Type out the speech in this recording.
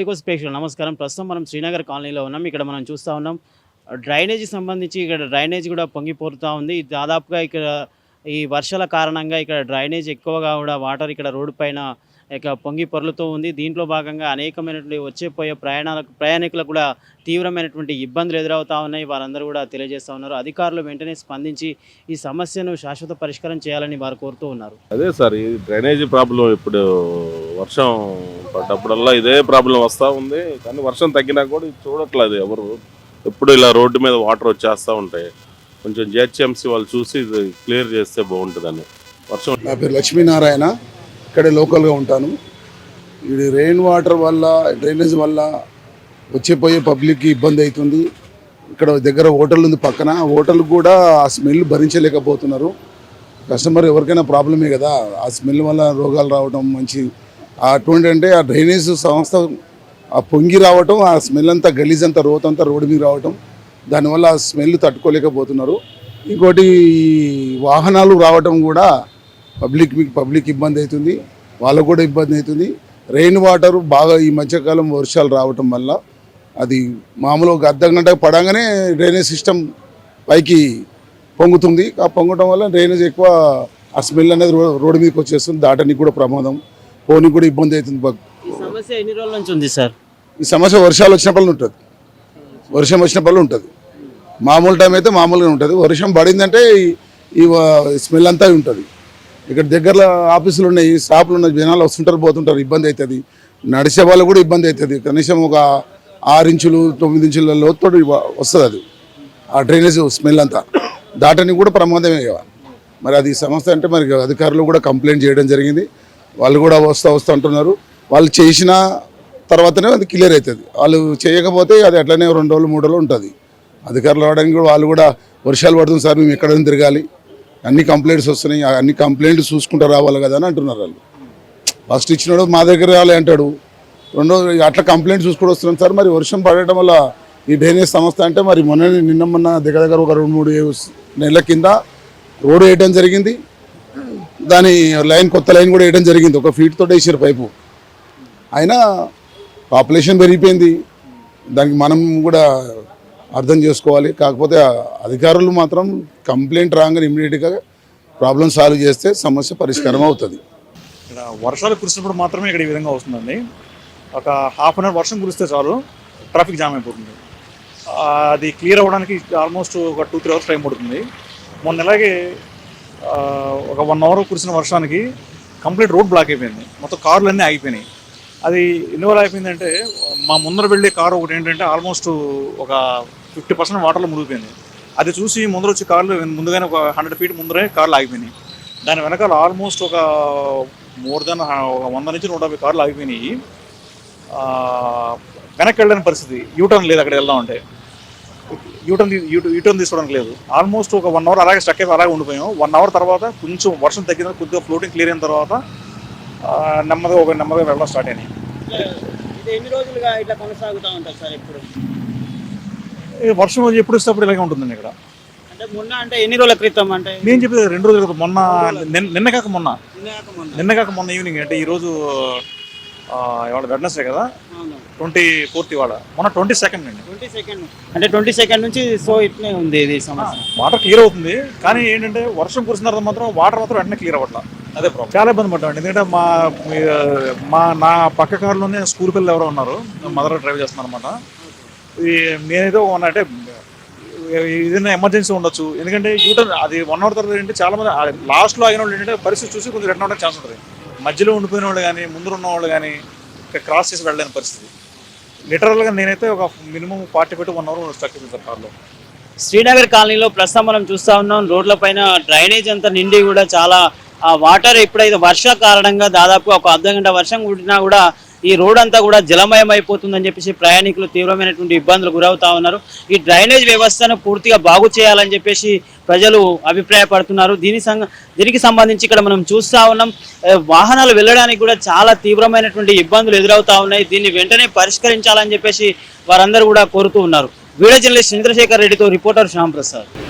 News ప్రేక్షకులు నమస్కారం. ప్రస్తుతం మనం శ్రీనగర్ కాలనీలో ఉన్నాం. ఇక్కడ మనం చూస్తూ ఉన్నాం. డ్రైనేజీ సంబంధించి ఇక్కడ డ్రైనేజ్ కూడా పొంగిపోతూ ఉంది. దాదాపుగా ఇక్కడ ఈ వర్షాల కారణంగా ఇక్కడ డ్రైనేజ్ ఎక్కువగా కూడా వాటర్ ఇక్కడ రోడ్డు పైన ఇక పొంగి పొరలుతూ ఉంది. దీంట్లో భాగంగా అనేకమైనటువంటి వచ్చేపోయే ప్రయాణాలకు ప్రయాణికులకు కూడా తీవ్రమైనటువంటి ఇబ్బందులు ఎదురవుతా ఉన్నాయి. వారందరూ కూడా తెలియజేస్తూ ఉన్నారు. అధికారులు వెంటనే స్పందించి ఈ సమస్యను శాశ్వత పరిష్కారం చేయాలని వారు కోరుతూ ఉన్నారు. అదే సార్ ఈ డ్రైనేజీ ప్రాబ్లం ఇప్పుడు వర్షం పడ్డప్పుడల్లా ఇదే ప్రాబ్లం వస్తూ ఉంది. కానీ వర్షం తగ్గినా కూడా చూడట్లేదు ఎవరు. ఎప్పుడు ఇలా రోడ్డు మీద వాటర్ వచ్చేస్తూ ఉంటాయి కొంచెం జిహెచ్ఎంసీ వాళ్ళు చూసి ఇది క్లియర్ చేస్తే బాగుంటుందని. వర్షం నా పేరు లక్ష్మీనారాయణ. ఇక్కడే లోకల్గా ఉంటాను. ఇది రెయిన్ వాటర్ వల్ల డ్రైనేజ్ వల్ల వచ్చిపోయే పబ్లిక్కి ఇబ్బంది అవుతుంది. ఇక్కడ దగ్గర హోటల్ ఉంది పక్కన. హోటల్ కూడా ఆ స్మెల్ భరించలేకపోతున్నారు. కస్టమర్ ఎవరికైనా ప్రాబ్లమే కదా. ఆ స్మెల్ వల్ల రోగాలు రావడం మంచి అటువంటి అంటే ఆ డ్రైనేజ్ సంస్థ ఆ పొంగి రావటం ఆ స్మెల్ అంతా గలీజ్ అంతా రోత్ అంతా రోడ్డు మీద రావటం దానివల్ల ఆ స్మెల్ తట్టుకోలేకపోతున్నారు. ఇంకోటి వాహనాలు రావటం కూడా పబ్లిక్ పబ్లిక్ ఇబ్బంది అవుతుంది వాళ్ళకు కూడా ఇబ్బంది అవుతుంది రెయిన్ వాటర్ బాగా ఈ మధ్యకాలం వర్షాలు రావటం వల్ల అది మామూలు ఒక అర్ధ గంట పడంగానే డ్రైనేజ్ సిస్టమ్ పైకి పొంగుతుంది. ఆ పొంగటం వల్ల డ్రైనేజ్ ఎక్కువ ఆ స్మెల్ అనేది రోడ్డు మీదకి వచ్చేస్తుంది. దాటానికి కూడా ప్రమాదం. పోనీకి కూడా ఇబ్బంది అవుతుంది ఈ సమస్య ఎన్ని రోజుల నుంచి ఉంది సార్? ఈ సమస్య వర్షాలు వచ్చినప్పుడు ఉంటుంది. వర్షం వచ్చినప్పుడు ఉంటుంది. మామూలు టైం అయితే మామూలుగా ఉంటుంది. వర్షం పడిందంటే ఈ- ఈ వ- స్మెల్ అంతా ఉంటుంది. ఇక్కడ దగ్గరలో ఆఫీసులు ఉన్నాయి షాపులు ఉన్నాయి జనాలు వస్తుంటారు పోతుంటారు ఇబ్బంది అవుతుంది. నడిచే వాళ్ళు కూడా ఇబ్బంది అవుతుంది. కనీసం ఒక ఆరు ఇంచులు తొమ్మిది ఇంచుల లోతుతో వస్తుంది అది. ఆ డ్రైనేజ్ స్మెల్ అంతా. దాటని కూడా ప్రమాదమే కదా. మరి అది సంస్థ అంటే మరి అధికారులు కూడా కంప్లైంట్ చేయడం జరిగింది. వాళ్ళు కూడా వస్తూ వస్తూ అంటున్నారు. వాళ్ళు చేసిన తర్వాతనే అది క్లియర్ అవుతుంది వాళ్ళు చేయకపోతే అది అట్లనే రెండు రోజులు మూడు రోజులు ఉంటుంది. అధికారులు రావడానికి కూడా వాళ్ళు కూడా వర్షాలు పడుతుంది సార్ మేము ఎక్కడ తిరగాలి. అన్ని కంప్లైంట్స్ వస్తున్నాయి. అన్ని కంప్లైంట్స్ చూసుకుంటూ రావాలి కదా అని అంటున్నారు వాళ్ళు. ఫస్ట్ ఇచ్చినాడు మా దగ్గర రావాలి అంటాడు. రెండో అట్లా కంప్లైంట్ చూసుకుంటూ వస్తున్నాం సార్. మరి వర్షం పడటం వల్ల ఈ డ్రైనేజ్ సంస్థ అంటే మరి మొన్న నిన్న మొన్న దగ్గర దగ్గర ఒక రెండు మూడు నెలల కింద రోడ్ వేయడం జరిగింది. దాని లైన్ కొత్త లైన్ కూడా వేయడం జరిగింది. ఒక ఫీట్ తోటి వేసారు పైపు. అయినా పాపులేషన్ పెరిగిపోయింది. దానికి మనం కూడా అర్థం చేసుకోవాలి. కాకపోతే అధికారులు మాత్రం కంప్లైంట్ రాగానే ఇమీడియట్గా ప్రాబ్లం సాల్వ్ చేస్తే సమస్య పరిష్కారం అవుతుంది. ఇక్కడ వర్షాలు కురిసినప్పుడు మాత్రమే ఇక్కడ ఈ విధంగా వస్తుందండి. ఒక హాఫ్ అన్ అవర్ వర్షం కురిస్తే చాలు ట్రాఫిక్ జామ్ అయిపోతుంది. అది క్లియర్ అవ్వడానికి ఆల్మోస్ట్ ఒక టూ త్రీ అవర్స్ టైం పడుతుంది. మొన్న ఇలాగే ఒక వన్ అవర్ కురిసిన వర్షానికి కంప్లీట్ రోడ్ బ్లాక్ అయిపోయింది. మొత్తం కార్లు అన్నీ ఆగిపోయినాయి. అది ఎందువల్ల అయిపోయిందంటే మా ముందర వెళ్ళే కారు ఒకటి ఏంటంటే ఆల్మోస్ట్ ఒక ఫిఫ్టీ పర్సెంట్ వాటర్లో మునిగిపోయింది. అది చూసి ముందర వచ్చే కార్లు ముందుగానే ఒక హండ్రెడ్ ఫీట్ ముందరే కార్లు ఆగిపోయినాయి. దాని వెనకాల ఆల్మోస్ట్ ఒక మోర్ దెన్ ఒక వంద నుంచి నూట యాభై కార్లు ఆగిపోయినాయి. వెనక్కి వెళ్ళని పరిస్థితి. యూటర్న్ లేదు అక్కడ వెళ్దామంటే. యూటర్న్ యూటర్న్ తీసుకోవడానికి లేదు. ఆల్మోస్ట్ ఒక వన్ అవర్ అలాగే స్టక్ అయిపోయి అలాగే ఉండిపోయాం. వన్ అవర్ తర్వాత కొంచెం వర్షం తగ్గిన కొద్దిగా ఫ్లోటింగ్ క్లియర్ అయిన తర్వాత నెమ్మదిగా ఒక నెమ్మదిగా వెళ్ళడం స్టార్ట్ అయినాయి. ఎన్ని రోజులుగా ఇట్లా కొనసాగుతూ ఉంటారు సార్ ఇప్పుడు? ఈ వర్షం ఎప్పుడు వస్తేప్పుడు ఇలాగే ఉంటుందండి ఇక్కడ. అంటే మొన్న అంటే ఎన్ని రోజుల క్రితం అంటే? నేను చెప్పేది రెండు రోజుల క్రితం. మొన్న నిన్న- కాక మొన్న. నిన్న కాక మొన్న. ఈవినింగ్ అంటే ఈరోజు ఇవాళ వెడ్నెస్డే కదా. ట్వంటీ ఫోర్త్ ఇవాళ మొన్న ట్వంటీ సెకండ్ అండి. Twenty second. అంటే ట్వంటీ సెకండ్ నుంచి సో ఇట్లే ఉంది ఇది సమస్య. వాటర్ క్లియర్ అవుతుంది. కానీ ఏంటంటే వర్షం కురిసిన తర్వాత మాత్రం వాటర్ మాత్రం వెంటనే క్లియర్ అవ్వట్లా. అదే ప్రాబ్లం చాలా ఇబ్బంది పడ్డాం. ఎందుకంటే మా మీ- నా పక్క కారులోనే స్కూల్ పిల్లలు ఎవరో ఉన్నారు. మదర్ డ్రైవ్ చేస్తున్నారు అనమాట నేనైతే అంటే ఏదైనా ఎమర్జెన్సీ ఉండొచ్చు. ఎందుకంటే యూటర్న్ అది వన్ అవర్ తర్వాత ఏంటంటే చాలా మంది లాస్ట్లో అయిన వాళ్ళు ఏంటంటే పరిస్థితి చూసి కొంచెం రిటర్న్ అవ్వడానికి ఛాన్స్ ఉంటుంది. మధ్యలో ఉండిపోయిన వాళ్ళు కానీ ముందు ఉన్న వాళ్ళు కానీ క్రాస్ చేసి వెళ్ళలేని పరిస్థితి. లిటరల్గా నేనైతే ఒక minimum forty five one hour stuck sir కార్లో. శ్రీనగర్ కాలనీలో ప్రస్తుతం మనం చూస్తా ఉన్నాం. రోడ్ల పైన డ్రైనేజ్ అంతా నిండి కూడా చాలా ఆ వాటర్ ఎప్పుడైతే వర్ష కారణంగా దాదాపు ఒక అర్ధ గంట వర్షం కుట్టినా కూడా ఈ రోడ్ అంతా కూడా జలమయం అయిపోతుందని చెప్పేసి ప్రయాణికులు తీవ్రమైనటువంటి ఇబ్బందులు గురవుతా ఉన్నారు. ఈ డ్రైనేజ్ వ్యవస్థను పూర్తిగా బాగు చేయాలని చెప్పేసి ప్రజలు అభిప్రాయపడుతున్నారు. దీని దీనికి సంబంధించి ఇక్కడ మనం చూస్తా ఉన్నాం. వాహనాలు వెళ్ళడానికి కూడా చాలా తీవ్రమైనటువంటి ఇబ్బందులు ఎదురవుతా ఉన్నాయి. దీన్ని వెంటనే పరిష్కరించాలని చెప్పేసి వారందరూ కూడా కోరుతూ ఉన్నారు. వీడియో జర్నలిస్ట్ చంద్రశేఖర్ రెడ్డితో reporter Shyam Prasad